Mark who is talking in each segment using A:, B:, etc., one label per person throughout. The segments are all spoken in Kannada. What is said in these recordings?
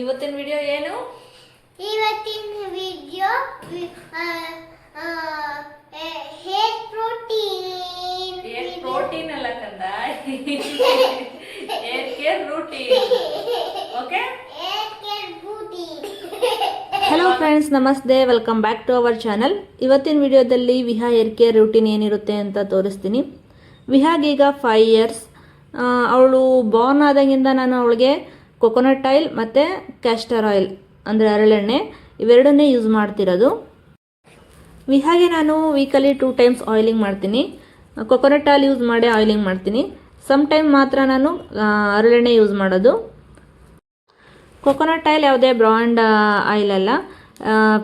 A: ಇವತ್ತಿನ ವಿಡಿಯೋ ಏನು?
B: ಇವತ್ತಿನ ವಿಡಿಯೋ ಹೇರ್ ಪ್ರೋಟೀನ್
A: ಅಲ್ಲ ಕಂದ. Hair care routine okay
B: hair care ಬೂಟಿ
C: hello friends ನಮಸ್ತೆ. Welcome back to our channel ಇವತ್ತಿನ ವಿಡಿಯೋದಲ್ಲಿ ವಿಹಾ ಹೇರ್ ಕೇರ್ ರೂಟೀನ್ ಏನಿರುತ್ತೆ ಅಂತ ತೋರಿಸ್ತೀನಿ. ವಿಹಾಗೀಗ ಫೈವ್ ಇಯರ್ಸ್ ಅವಳು ಬಾರ್ನ್ ಆದಾಗಿಂದ ನಾನು ಅವಳಿಗೆ ಕೊಕೊನಟ್ ಆಯಿಲ್ ಮತ್ತು ಕ್ಯಾಸ್ಟರ್ ಆಯಿಲ್ ಅಂದರೆ ಹರಳೆಣ್ಣೆ ಇವೆರಡನ್ನೇ ಯೂಸ್ ಮಾಡ್ತಿರೋದು. ವಿಹಾಗೆ ನಾನು ವೀಕಲಿ ಟೂ ಟೈಮ್ಸ್ ಆಯಿಲಿಂಗ್ ಮಾಡ್ತೀನಿ. ಕೊಕೊನಟ್ ಆಯಿಲ್ ಯೂಸ್ ಮಾಡಿ ಆಯಿಲಿಂಗ್ ಮಾಡ್ತೀನಿ. ಸಮ್ ಟೈಮ್ ಮಾತ್ರ ನಾನು ಅರಳೆಣ್ಣೆ ಯೂಸ್ ಮಾಡೋದು. ಕೊಕೊನಟ್ ಆಯಿಲ್ ಯಾವುದೇ ಬ್ರಾಂಡ್ ಆಯಿಲ್ ಅಲ್ಲ.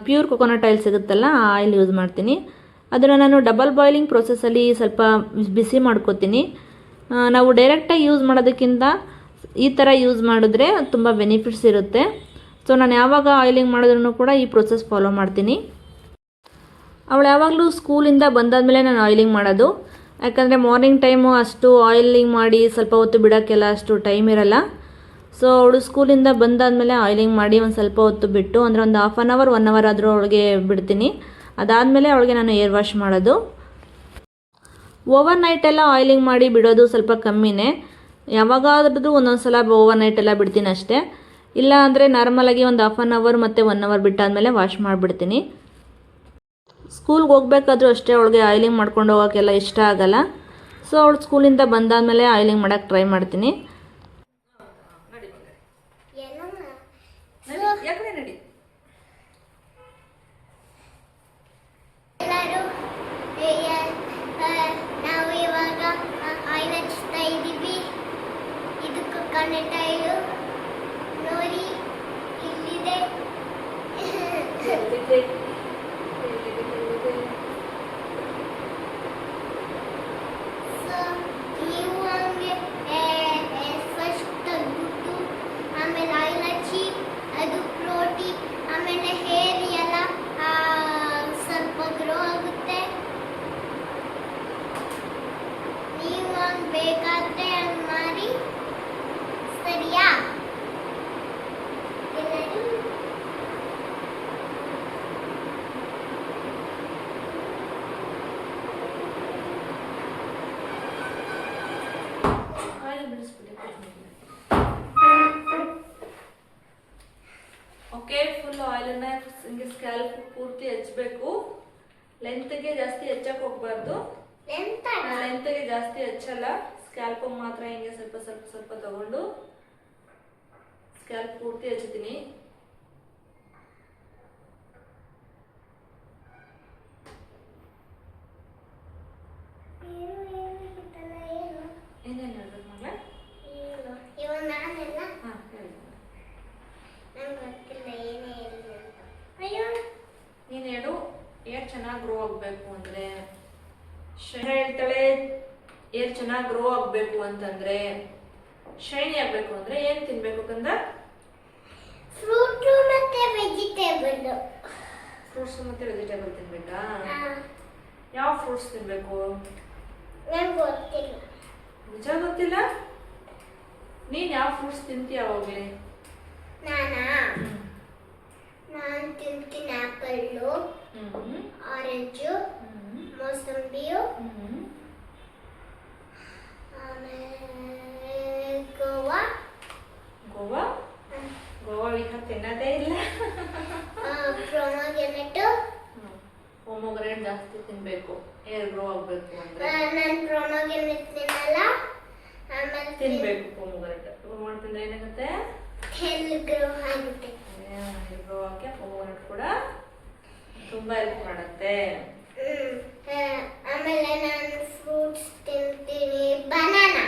C: ಪ್ಯೂರ್ ಕೊಕೊನಟ್ ಆಯಿಲ್ ಸಿಗುತ್ತಲ್ಲ, ಆ ಆಯಿಲ್ ಯೂಸ್ ಮಾಡ್ತೀನಿ. ಅದನ್ನು ನಾನು ಡಬಲ್ ಬಾಯ್ಲಿಂಗ್ ಪ್ರೊಸೆಸಲ್ಲಿ ಸ್ವಲ್ಪ ಬಿಸಿ ಮಾಡ್ಕೋತೀನಿ. ನಾವು ಡೈರೆಕ್ಟಾಗಿ ಯೂಸ್ ಮಾಡೋದಕ್ಕಿಂತ ಈ ಥರ ಯೂಸ್ ಮಾಡಿದ್ರೆ ತುಂಬ ಬೆನಿಫಿಟ್ಸ್ ಇರುತ್ತೆ. ಸೊ ನಾನು ಯಾವಾಗ ಆಯಿಲಿಂಗ್ ಮಾಡಿದ್ರೂ ಕೂಡ ಈ ಪ್ರೊಸೆಸ್ ಫಾಲೋ ಮಾಡ್ತೀನಿ. ಅವಳು ಯಾವಾಗಲೂ ಸ್ಕೂಲಿಂದ ಬಂದಾದಮೇಲೆ ನಾನು ಆಯಿಲಿಂಗ್ ಮಾಡೋದು. ಯಾಕಂದರೆ ಮಾರ್ನಿಂಗ್ ಟೈಮು ಅಷ್ಟು ಆಯಿಲಿಂಗ್ ಮಾಡಿ ಸ್ವಲ್ಪ ಹೊತ್ತು ಬಿಡೋಕ್ಕೆಲ್ಲ ಅಷ್ಟು ಟೈಮ್ ಇರಲ್ಲ. ಸೊ ಅವಳು ಸ್ಕೂಲಿಂದ ಬಂದಾದಮೇಲೆ ಆಯಿಲಿಂಗ್ ಮಾಡಿ ಒಂದು ಸ್ವಲ್ಪ ಹೊತ್ತು ಬಿಟ್ಟು, ಅಂದರೆ ಒಂದು half an hour one hour ಆದರೂ ಅವಳಿಗೆ ಬಿಡ್ತೀನಿ. ಅದಾದಮೇಲೆ ಅವಳಿಗೆ ನಾನು ಏರ್ ವಾಶ್ ಮಾಡೋದು. ಓವರ್ ನೈಟೆಲ್ಲ ಆಯಿಲಿಂಗ್ ಮಾಡಿ ಬಿಡೋದು ಸ್ವಲ್ಪ ಕಮ್ಮಿನೇ. ಯಾವಾಗಾದ್ರೂ ಒಂದೊಂದು ಸಲ ಓವರ್ ನೈಟ್ ಎಲ್ಲ ಬಿಡ್ತೀನಿ ಅಷ್ಟೇ. ಇಲ್ಲ ಅಂದರೆ ನಾರ್ಮಲಾಗಿ ಒಂದು ಹಾಫ್ ಆನ್ ಅವರ್ ಮತ್ತು ಒನ್ ಅವರ್ ಬಿಟ್ಟಾದಮೇಲೆ ವಾಶ್ ಮಾಡಿಬಿಡ್ತೀನಿ. ಸ್ಕೂಲ್ಗೆ ಹೋಗ್ಬೇಕಾದ್ರೂ ಅಷ್ಟೇ ಅವಳಿಗೆ ಆಯಿಲಿಂಗ್ ಮಾಡ್ಕೊಂಡು ಹೋಗೋಕ್ಕೆಲ್ಲ ಇಷ್ಟ ಆಗಲ್ಲ. ಸೊ ಅವಳು ಸ್ಕೂಲಿಂದ ಬಂದಾದಮೇಲೆ ಆಯಿಲಿಂಗ್ ಮಾಡೋಕ್ಕೆ ಟ್ರೈ ಮಾಡ್ತೀನಿ
B: ಏನಮ್ಮ
A: ನಡಿ ಯಾಕಡೆ ನಡಿ
B: ಎಲ್ಲರೂ ನಾವು ಇವಾಗ ಆಯಿಲ್ ಹಚ್ತಾ ಇದ್ದೀವಿ ಇದಕ್ಕೆ ಕನೆಕ್ಟ್ ಆಯಿಲು ನೋಡಿ ಇಲ್ಲಿದೆ ಸೊ ನೀವು ಹಂಗೆ ಫಸ್ಟ್ ತೆಗ್ದ್ಬಿಟ್ಟು ಆಮೇಲೆ ಆಯಿಲ್ ಹಚ್ಚಿ ಅದು ಪ್ರೋಟಿ ಆಮೇಲೆ ಹೇರ್ ಎಲ್ಲ ಆ, ಸ್ವಲ್ಪ ಗ್ರೋ ಆಗುತ್ತೆ ನೀವು ಹಂಗೆ ಬೇಕಾದ್ರೆ ಹಂಗೆ ಮಾಡಿ ಸರಿಯಾ ಎಲ್ಲರೂ
A: ಆಯಿಲ್ ಬಿಡಿಸ್ಬಿಡಿ ಓಕೆ ಫುಲ್ ಆಯಿಲನ್ನ ಹಿಂಗೆ ಸ್ಕ್ಯಾಲ್ಪ್ ಪೂರ್ತಿ ಹಚ್ಚಬೇಕು ಲೆಂತ್ಗೆ ಜಾಸ್ತಿ ಹಚ್ಚಕ್ಕೆ ಹೋಗ್ಬಾರ್ದು. ಲೆಂತ್ಗೆ ಜಾಸ್ತಿ ಹಚ್ಚಲ್ಲ. ಸ್ಕ್ಯಾಲ್ಪ್ ಮಾತ್ರ ಹಿಂಗೆ ಸ್ವಲ್ಪ ಸ್ವಲ್ಪ ಸ್ವಲ್ಪ ತಗೊಂಡು ಸ್ಕ್ಯಾಲ್ಪ್ ಪೂರ್ತಿ ಹಚ್ತೀನಿ
B: ಏನು ಏನು ಗೊತ್ತಲ್ಲ ಏನು
A: ಏನೇನು ಹೇಳ್ಬೇಕು ಮಗಳ
B: ಏನು ಇವಾಗ ನಾನೆಲ್ಲ
A: ಹಾಂ ಹೇಳಿ
B: ನಂಗೆ ಗೊತ್ತಿಲ್ಲ ಏನೇ ಇಲ್ಲ ಅಂತ ಅಯ್ಯೋ
A: ನೀನು ಹೇಳು ಏರ್ ಚೆನ್ನಾಗಿ ಗ್ರೋ ಆಗಬೇಕು ಅಂದರೆ ಶೈನ್ ಹೇಳ್ತಾಳೆ ಏರ್ ಚೆನ್ನಾಗಿ ಗ್ರೋ ಆಗಬೇಕು ಅಂತಂದ್ರೆ ಶೈನಿ ಆಗಬೇಕು ಅಂದ್ರೆ ಏನು ತಿನ್ಬೇಕು ಕಂದ?
B: ಫ್ರೂಟ್ಸ್ ಮತ್ತೆ ವೆಜಿಟೇಬಲ್.
A: ಫ್ರೂಟ್ಸ್ ಮತ್ತು ವೆಜಿಟೇಬಲ್ ತಿನ್ಬೇಕಾ? ಯಾವ ಫ್ರೂಟ್ಸ್ ತಿನ್ಬೇಕು?
B: ನನಗೆ ಗೊತ್ತಿಲ್ಲ.
A: ನಿಜ ಗೊತ್ತಿಲ್ಲ? ನೀನು ಯಾವ ಫ್ರೂಟ್ಸ್ ತಿಂತೀಯ ಹೋಗ್ಲಿ
B: ನಾನಾ? ನಾನು ತಿಂತೀನಿ
A: ಆಪಲ್ಲು
B: ಆರೆಂಜು ಮೋಸಂಬಿಯು ಗೋವಾ.
A: ಗೋವಾ? ಗೋವಾ ವಿಹ ತಿನ್ನೋದೇ ಇಲ್ಲ.
B: ಪ್ರೊಮೋಗೆನೆಟು
A: ಹೋಮೋಗ್ರೇಟ್ ಜಾಸ್ತಿ ತಿನ್ನಬೇಕು ಏರ್ ಗ್ರೋ ಆಗಬೇಕು ಅಂದರೆ.
B: ನಾನು ಪ್ರೊಮೋಗೆನೆಟ್ ತಿನ್ನಲ್ಲ. ಆಮೇಲೆ
A: ತಿನ್ನಬೇಕು ಪೊಮೊಗ್ರೆನೇಟ್ ಪೊಮೊಗ್ರೆನೇಟ್ ತಿಂದ್ರೆ ಏನಾಗುತ್ತೆ?
B: ಹೆಲ್ ಗ್ರೋ ಆಗುತ್ತೆ.
A: ಏರ್ ಗ್ರೋ ಆಗಕ್ಕೆ ಪೊಮೊಗ್ರೆನೇಟ್ ಕೂಡ ತುಂಬಾ ಹೆಲ್ಪ್ ಮಾಡುತ್ತೆ.
B: ಆಮೇಲೆ ನಾನು ಫ್ರೂಟ್ಸ್ ತಿಂತೀನಿ ಬನಾನಾ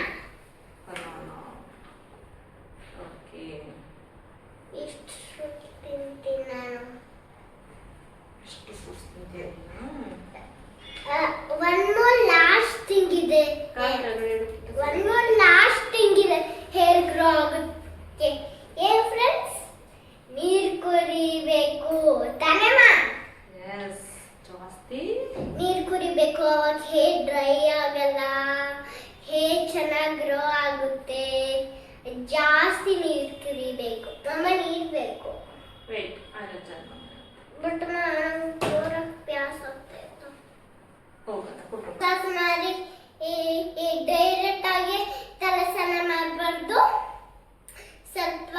A: ಓಕೆ
B: ಇಷ್ಟು ಫ್ರೂಟ್ಸ್ ತಿಂತೀನಿ ನಾನು
A: ಎಷ್ಟು ಫ್ರೂಟ್ಸ್ ತಿಂತೀಯ
B: ಒನ್ ಮೋರ್ ಲಾಸ್ಟ್ ಥಿಂಗ್ ಇದೆ ಒನ್ ಮೋರ್ ಲಾಸ್ಟ್ ಥಿಂಗ್ ಇದೆ ಹೇರ್ ಗ್ರೋ ಆಗುತ್ತೆ ಏನ್ ಫ್ರೆಂಡ್ಸ್ ನೀರು ಕುರಿಬೇಕು ತಾನೇಮ್ಮ
A: ಎಸ್ ಜಾಸ್ತಿ
B: ನೀರು ಕುರಿಬೇಕು ಅವಾಗ ಮಟ್ಟ ಜೋರ ಪ್ಯಾಸ್ ಆಗ್ತಾಯಿತ್ತು
A: ಹೋಗೋಣ ಕೊಟ್ರು
B: ಸಾಸ್ ಮಾಡಿ ಈ ಡೈರೆಕ್ಟ್ ಆಗಿ ತಲೆ ಸ್ನಾನ ಮಾಡಬಾರ್ದು ಸ್ವಲ್ಪ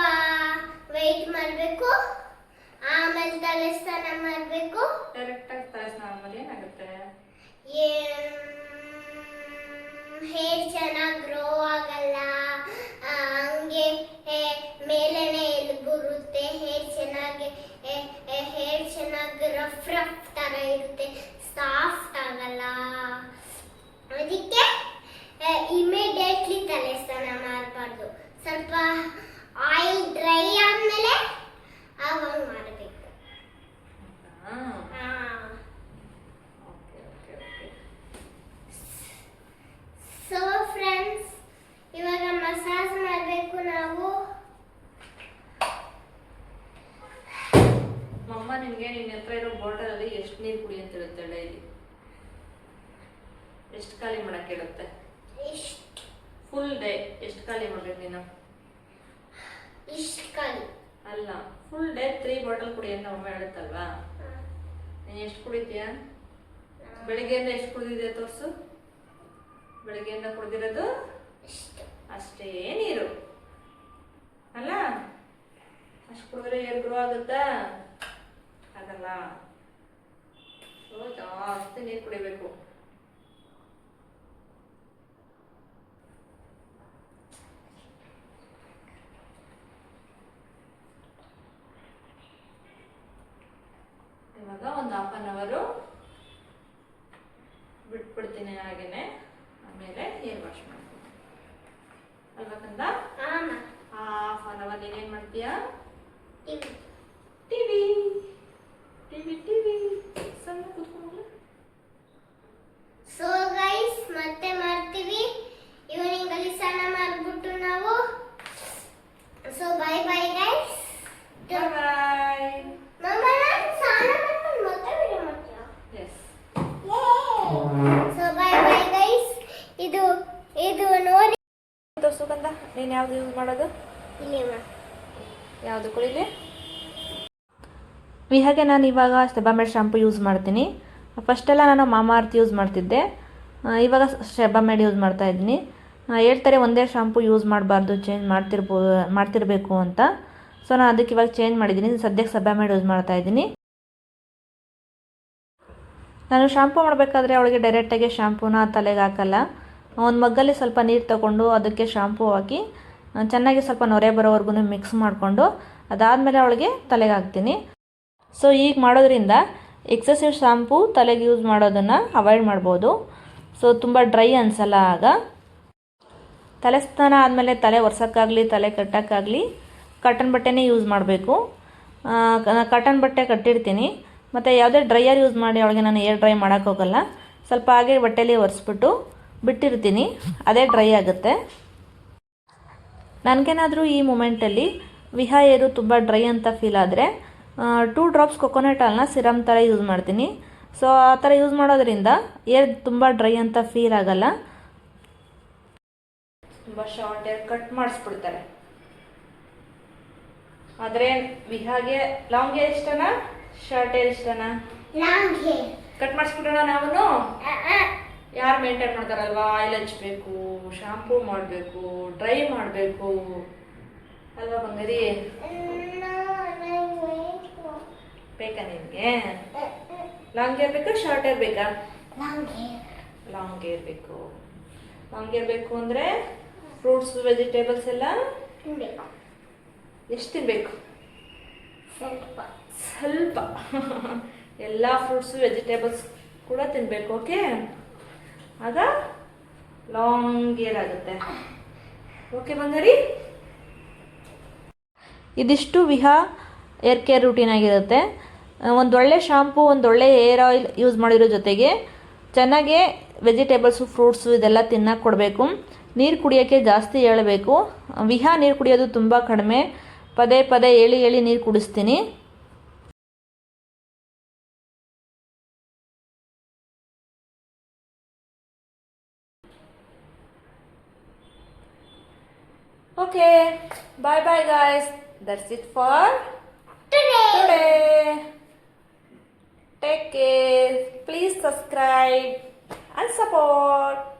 B: ವೆಯ್ಟ್ ಮಾಡಬೇಕು ಆಮೇಲೆ ತಲೆ ಸ್ನಾನ ಮಾಡಬೇಕು
A: ಡೈರೆಕ್ಟ್ ಆಗಿ ತಲೆ ಸ್ನಾನ ಏನಾಗುತ್ತೆ
B: ಹೇರ್ ಚೆನ್ನಾಗಿ ಗ್ರೋ ಆಗಲ್ಲ. ಹಂಗೆ ಹೇ- ಮೇಲೆನೆ ಎಲ್ಲಿ ಬರುತ್ತೆ. ಹೇರ್ ಚೆನ್ನಾಗಿ ಹೇರ್ ಚೆನ್ನಾಗಿ ರಫ್ ರಫ್ ಥರ ಇರುತ್ತೆ. ಸಾಫ್ಟ್ ಆಗಲ್ಲ. ಅದಕ್ಕೆ ಇಮಿಡಿಯೇಟ್ಲಿ ತಲೆ ಸ್ನಾನ ಮಾಡಬಾರ್ದು. ಸ್ವಲ್ಪ ಆಯಿಲ್ ಡ್ರೈ ಆದ್ಮೇಲೆ ಅವಾಗ ಮಾಡಬೇಕು.
A: Okay okay okay
B: so friends ಇವಾಗ ಮಸಾಜ್ ಮಾಡಬೇಕು ನಾವು.
A: ಮಮ್ಮ ನಿಮಗೆ ನಿನ್ನ ಹತ್ರ ಇರೋ ಬಾಟಲ್ ಅಲ್ಲಿ ಎಷ್ಟು ನೀರು ಕುಡಿ ಅಂತ ಹೇಳುತ್ತೆ ಡೈಲಿ ಎಷ್ಟು ಖಾಲಿ ಮಾಡಕ್ಕೆ
B: ಇಷ್ಟು.
A: ಫುಲ್ ಡೇ ಎಷ್ಟು ಖಾಲಿ ಮಾಡ್ಬೇಕು ನೀನು?
B: ಇಷ್ಟು ಖಾಲಿ.
A: ಅಲ್ಲ ಫುಲ್ ಡೇ ತ್ರೀ ಬಾಟಲ್ ಕುಡಿ ಅಂತ ಮಮ್ಮ ಹೇಳುತ್ತಲ್ವಾ? ನೀನು ಎಷ್ಟು ಕುಡಿತೀಯ? ಬೆಳಿಗ್ಗೆಯಿಂದ ಎಷ್ಟು ಕುಡಿದಿದ್ಯಾ ತೋರ್ಸು? ಬೆಳಿಗ್ಗೆಯಿಂದ ಕುಡಿದಿರೋದು ಅಷ್ಟೇ. ನೀರು. ಅಲ್ಲ? ಅಷ್ಟು ಕುಡಿದ್ರೆ ಎಲ್ರು ಆಗುತ್ತಾ? ಅದಲ್ಲ ಸೊ ಜಾಸ್ತಿ ನೀರು ಕುಡಿಬೇಕು ಇವಾಗ ಒಂದು ಹಾಫ್ ಅನ್ ಅವರು ಬಿಟ್ಬಿಡ್ತೀನಿ ಹಾಗೇನೆ ಆಮೇಲೆ ಹೇರ್ ವಾಶ್ ಮಾಡ್ತೀನಿ ಅಲ್ವಾ ಕಂದ
B: ಆಮ
A: ಹಾಫ್ ಅನ್ ಅವರ್ ನೀನೇನ್ ಮಾಡ್ತೀಯಾ
B: ಇವು
A: ಟಿವಿ ಟಿವಿ ಟಿವಿ ಸಣ್ಣ ಕೂತ್ಕೊಂಡು
B: ಸೊ ಗೈಸ್ ಮತ್ತೆ ಮಾಡ್ತೀವಿ. ಇವನಿಂಗ್ ಅಲ್ಲಿ ಸಣ್ಣ ಮಾಡ್ಬಿಟ್ಟು ನಾವು. So bye bye guys
A: bye
B: mumma ನಾನು ಸ್ನಾನ ಮಾಡ್ಕೊಂಡು ಮತ್ತೆ ವಿಡಿಯೋ ಮಾಡ್ತೀಯಾ?
A: Yes
B: so bye bye guys ಇದು ಇದು ನೋಡಿ.
A: ಸುಗಂಧ ನೀನು ಯಾವ್ದು ಯೂಸ್ ಮಾಡೋದು?
B: ಇಲ್ಲಿ ಮಾ
A: ಯಾವುದು ಕುಳಿಲಿ
C: ಈ ಹಾಗೆ ನಾನು ಇವಾಗ ಸೆಬಾಮೆಡ್ ಶಾಂಪು ಯೂಸ್ ಮಾಡ್ತೀನಿ. ಫಸ್ಟೆಲ್ಲ ನಾನು ಮಾಮಾರ್ತ್ ಯೂಸ್ ಮಾಡ್ತಿದ್ದೆ. ಇವಾಗ ಸೆಬಾಮೆಡ್ ಯೂಸ್ ಮಾಡ್ತಾ ಇದ್ದೀನಿ. ಹೇಳ್ತಾರೆ ಒಂದೇ ಶಾಂಪು ಯೂಸ್ ಮಾಡಬಾರ್ದು ಚೇಂಜ್ ಮಾಡ್ತಿರ್ಬೋ, ಮಾಡ್ತಿರಬೇಕು ಅಂತ. ಸೊ ನಾನು ಅದಕ್ಕೆ ಇವಾಗ ಚೇಂಜ್ ಮಾಡಿದ್ದೀನಿ. ಸದ್ಯಕ್ಕೆ ಸೆಬಾಮೆಡ್ ಯೂಸ್ ಮಾಡ್ತಾ ಇದ್ದೀನಿ. ನಾನು ಶಾಂಪು ಮಾಡಬೇಕಾದ್ರೆ ಅವಳಿಗೆ ಡೈರೆಕ್ಟಾಗಿ ಶಾಂಪೂನ ತಲೆಗೆ ಹಾಕಲ್ಲ. ಒಂದು ಮಗ್ಗಲ್ಲಿ ಸ್ವಲ್ಪ ನೀರು ತಗೊಂಡು ಅದಕ್ಕೆ ಶಾಂಪೂ ಹಾಕಿ ಚೆನ್ನಾಗಿ ಸ್ವಲ್ಪ ನೊರೆ ಬರೋವರೆಗೂ ಮಿಕ್ಸ್ ಮಾಡಿಕೊಂಡು ಅದಾದಮೇಲೆ ಅವಳಿಗೆ ತಲೆಗೆ ಹಾಕ್ತೀನಿ. ಸೊ ಈಗ ಮಾಡೋದ್ರಿಂದ ಎಕ್ಸಸಿವ್ ಶಾಂಪೂ ತಲೆಗೆ ಯೂಸ್ ಮಾಡೋದನ್ನು ಅವಾಯ್ಡ್ ಮಾಡ್ಬೋದು. ಸೊ ತುಂಬ ಡ್ರೈ ಅನಿಸಲ್ಲ ಆಗ. ತಲೆ ಸ್ನಾನ ಆದಮೇಲೆ ತಲೆ ಒರೆಸೋಕ್ಕಾಗಲಿ, ತಲೆ ಕಟ್ಟೋಕ್ಕಾಗಲಿ ಕಾಟನ್ ಬಟ್ಟೆನೇ ಯೂಸ್ ಮಾಡಬೇಕು. ಕಾಟನ್ ಬಟ್ಟೆ ಕಟ್ಟಿರ್ತೀನಿ. ಮತ್ತು ಯಾವುದೇ ಡ್ರೈಯರ್ ಯೂಸ್ ಮಾಡಿ ಅವಳಿಗೆ ನಾನು ಏರ್ ಡ್ರೈ ಮಾಡೋಕ್ಕೋಗಲ್ಲ ಸ್ವಲ್ಪ ಹಾಗೆ ಬಟ್ಟೆಲಿ ಒರೆಸ್ಬಿಟ್ಟು ಬಿಟ್ಟಿರ್ತೀನಿ. ಅದೇ ಡ್ರೈ ಆಗುತ್ತೆ. ನನಗೇನಾದರೂ ಈ ಮೂಮೆಂಟಲ್ಲಿ ವಿಹಾ ಏರು ತುಂಬ ಡ್ರೈ ಅಂತ ಫೀಲ್ ಆದರೆ ಟೂ ಡ್ರಾಪ್ಸ್ ಕೊಕೊನಟ್ ಆಲ್ನ ಸಿರಮ್ ಥರ ಯೂಸ್ ಮಾಡ್ತೀನಿ. ಸೊ ಆ ಥರ ಯೂಸ್ ಮಾಡೋದ್ರಿಂದ ಏರ್ ತುಂಬ ಡ್ರೈ ಅಂತ ಫೀಲ್ ಆಗಲ್ಲ.
A: ತುಂಬ ಶಾರ್ಟ್ ಏರ್ ಕಟ್ ಮಾಡಿಸ್ಬಿಡ್ತಾರೆ. ಆದರೆ ವಿಹಾಗೆ ಲಾಂಗ್ ಏರ್ ಇಷ್ಟನಾ? ಶಾರ್ಟ್ ಏರ್ ಇಷ್ಟನಾ?
B: ಲಾಂಗ್ ಹೇರ್
A: ಕಟ್ ಮಾಡಿಸ್ಬಿಡೋಣ ನಾವು ಯಾರು ಮೇಂಟೈನ್ ಮಾಡ್ತಾರಲ್ವಾ? ಆಯಿಲ್ ಹಚ್ಚಬೇಕು ಶಾಂಪೂ ಮಾಡಬೇಕು ಡ್ರೈ ಮಾಡಬೇಕು. ಅಲ್ವಾ ಬಂಗಾರಿ? ಬೇಕಾ ನಿಮಗೆ? ಲಾಂಗ್ ಹೇರ್ ಬೇಕಾ ಶಾರ್ಟ್ ಹೇರ್ ಬೇಕಾ
B: ಲಾಂಗ್ ಹೇರ್
A: ಬೇಕು ಲಾಂಗ್ ಹೇರ್ ಬೇಕು ಅಂದರೆ ಫ್ರೂಟ್ಸ್ ವೆಜಿಟೇಬಲ್ಸ್ ಎಲ್ಲ
B: ತಿನ್ಬೇಕು.
A: ಎಷ್ಟು ತಿನ್ಬೇಕು?
B: ಸ್ವಲ್ಪ.
A: ಸ್ವಲ್ಪ. ಎಲ್ಲ ಫ್ರೂಟ್ಸು ವೆಜಿಟೇಬಲ್ಸ್ ಕೂಡ ತಿನ್ನಬೇಕು ಓಕೆ ಆಗ ಲಾಂಗ್ ಏರ್ ಆಗುತ್ತೆ. ಓಕೆ ಬಂಗಾರಿ?
C: ಇದಿಷ್ಟು ವಿಹಾ ಏರ್ ಕೇರ್ ರೂಟೀನ್ ಆಗಿರುತ್ತೆ. ಒಂದೊಳ್ಳೆ ಶಾಂಪು ಒಂದೊಳ್ಳೆ ಏರ್ ಆಯಿಲ್ ಯೂಸ್ ಮಾಡಿರೋ ಜೊತೆಗೆ ಚೆನ್ನಾಗೆ ವೆಜಿಟೇಬಲ್ಸು ಫ್ರೂಟ್ಸು ಇದೆಲ್ಲ ತಿನ್ನಕ್ಕೆ ಕೊಡಬೇಕು. ನೀರು ಕುಡಿಯೋಕ್ಕೆ ಜಾಸ್ತಿ ಹೇಳಬೇಕು. ವಿಹಾ ನೀರು ಕುಡಿಯೋದು ತುಂಬ ಕಡಿಮೆ. ಪದೇ ಪದೇ ಹೇಳಿ ಹೇಳಿ ನೀರು ಕುಡಿಸ್ತೀನಿ.
A: Okay, bye bye guys. That's it for
B: today.
A: today.
C: Take care. Please subscribe and support.